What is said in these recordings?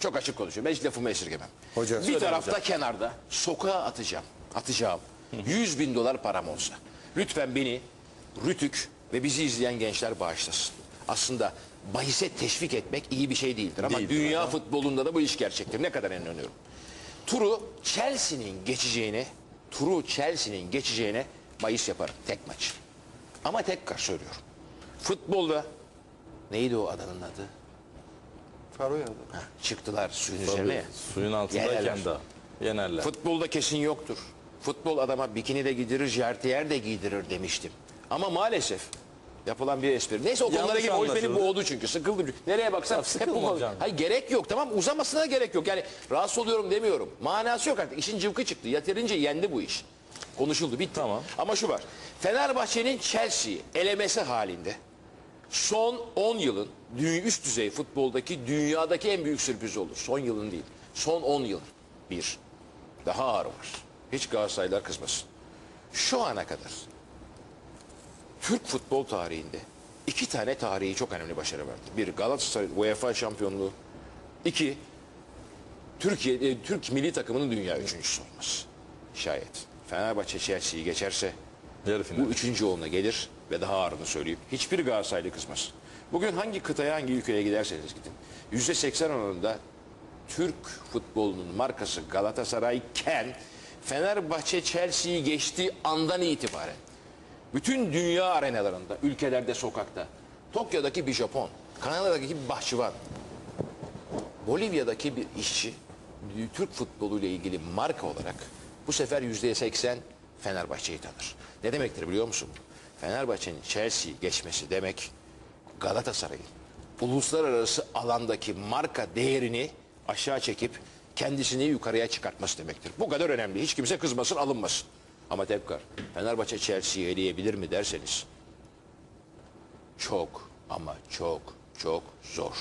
Çok açık konuşuyorum. Ben hiç lafımı esirgemem. Hocam. bir tarafta kenarda sokağa atacağım. Atacağım. 100 bin dolar param olsa. Lütfen beni Rütük ve bizi izleyen gençler bağışlasın. Aslında bahise teşvik etmek iyi bir şey değildir. Ama Değildir dünya futbolunda da bu iş gerçektir. Ne kadar inanıyorum. Turu Chelsea'nin geçeceğine, turu Chelsea'nin geçeceğine bahis yaparım. Tek maç. Ama tekrar söylüyorum. Futbolda neydi o adanın adı? Faroe Ha, çıktılar suyun Tabii, üzerine suyun altındayken Yenerler. de yenerler. Futbolda kesin yoktur. Futbol adama bikini de giydirir, jertiyer de giydirir demiştim. Ama maalesef yapılan bir espri. Neyse o konulara Yanlış gibi o iş beni anlaşıldı. boğdu çünkü. Sıkıldım. Nereye baksam Ya hep sıkılma bu konu. hocam. Hayır gerek yok tamam uzamasına gerek yok. Yani rahatsız oluyorum demiyorum. Manası yok artık. İşin cıvkı çıktı. Yeterince yendi bu iş. Konuşuldu bitti. Tamam. Ama şu var. Fenerbahçe'nin Chelsea'yi elemesi halinde son 10 yılın üst düzey futboldaki dünyadaki en büyük sürpriz olur. Son yılın değil. Son 10 yıl. Bir. Daha ağır var. Hiç Galatasaraylılar kızmasın. Şu ana kadar Türk futbol tarihinde iki tane tarihi çok önemli başarı vardı. Bir Galatasaray UEFA şampiyonluğu. İki Türkiye e, Türk milli takımının dünya üçüncüsü olması. Şayet Fenerbahçe Chelsea'yi geçerse Yarı final. bu üçüncü yoluna gelir ve daha ağırını söyleyeyim. Hiçbir Galatasaraylı kızmaz. Bugün hangi kıtaya hangi ülkeye giderseniz gidin. Yüzde seksen oranında Türk futbolunun markası Galatasarayken Fenerbahçe Chelsea'yi geçtiği andan itibaren bütün dünya arenalarında, ülkelerde, sokakta, Tokyo'daki bir Japon, Kanada'daki bir bahçıvan, Bolivya'daki bir işçi Türk futboluyla ilgili marka olarak bu sefer yüzde seksen Fenerbahçe'yi tanır. Ne demektir biliyor musun? Fenerbahçe'nin Chelsea'yi geçmesi demek Galatasaray'ın uluslararası alandaki marka değerini aşağı çekip kendisini yukarıya çıkartması demektir. Bu kadar önemli. Hiç kimse kızmasın, alınmasın. Ama tekrar Fenerbahçe Chelsea'yi eleyebilir mi derseniz çok ama çok çok zor.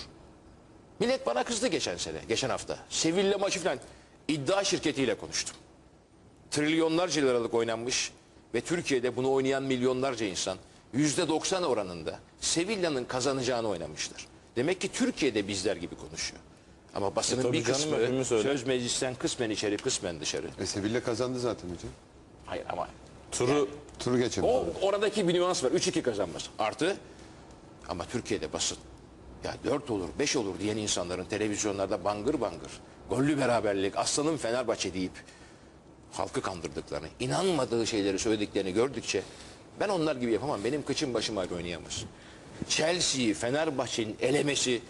Millet bana kızdı geçen sene, geçen hafta. Sevilla maçı falan iddia şirketiyle konuştum. Trilyonlarca liralık oynanmış ve Türkiye'de bunu oynayan milyonlarca insan yüzde 90 oranında Sevilla'nın kazanacağını oynamışlar. Demek ki Türkiye'de bizler gibi konuşuyor. Ama basının E bir canım, kısmı öyle. söz meclisten kısmen içeri kısmen dışarı. E Sevilla kazandı zaten hocam. Hayır ama Turu Turu geçemedi. o oradaki bir nüans var. 3-2 kazanması. Artı ama Türkiye'de basın ya 4 olur 5 olur diyen insanların televizyonlarda bangır bangır gollü beraberlik aslanın Fenerbahçe deyip halkı kandırdıklarını, inanmadığı şeyleri söylediklerini gördükçe ben onlar gibi yapamam. Benim kıçım başıma oynayamaz. Chelsea'yi Fenerbahçe'nin elemesi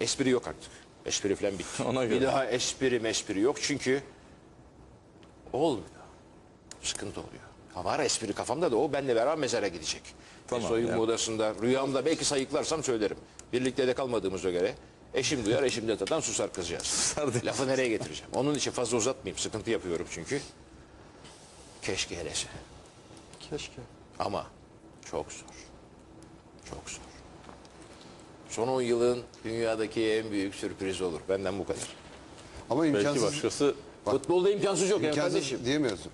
espri yok artık. Espri falan bitti. Ona göre. Bir daha espri mespri yok çünkü olmuyor. Sıkıntı oluyor. Ha var espri kafamda da o benle beraber mezara gidecek. Tamam, E, soyunma yani. odasında rüyamda belki sayıklarsam söylerim. Birlikte de kalmadığımıza göre eşim duyar eşim de tadan susar kızcağız. diye. Lafı nereye getireceğim? Onun için fazla uzatmayayım. Sıkıntı yapıyorum çünkü. Keşke helese. Keşke. Ama çok zor. Çok zor. Son 10 yılın dünyadaki en büyük sürpriz olur. Benden bu kadar. Ama belki imkansız, başkası Futbolda imkansız yok ya imkansız kardeşim. diyemiyorsun.